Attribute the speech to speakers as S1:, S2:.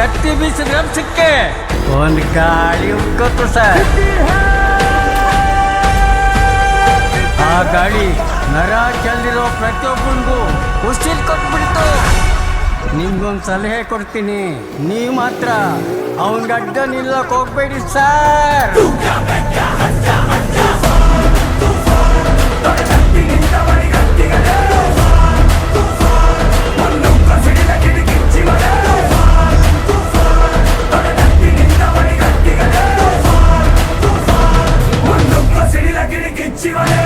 S1: ಕತ್ತಿ ಬೀಸಿದ್ರೆ ಸಿಕ್ಕೆ. ಒಂದು ಗಾಳಿ ಉಟ್ಕೊತು ಸರ್. ಆ ಗಾಳಿ ನರ ಚೆಲ್ಲಿರೋ ಪ್ರತಿಯೊಬ್ಬನಿಗೂ ಉಸಿರು ಕೊಟ್ಬಿಡ್ತು. ನಿಮ್ಗೊಂದು ಸಲಹೆ ಕೊಡ್ತೀನಿ. ನೀವು ಮಾತ್ರ ಅವನ್ ಅಡ್ಡ ನಿಲ್ಲಕ್ ಹೋಗ್ಬೇಡಿ ಸರ್. See Si vale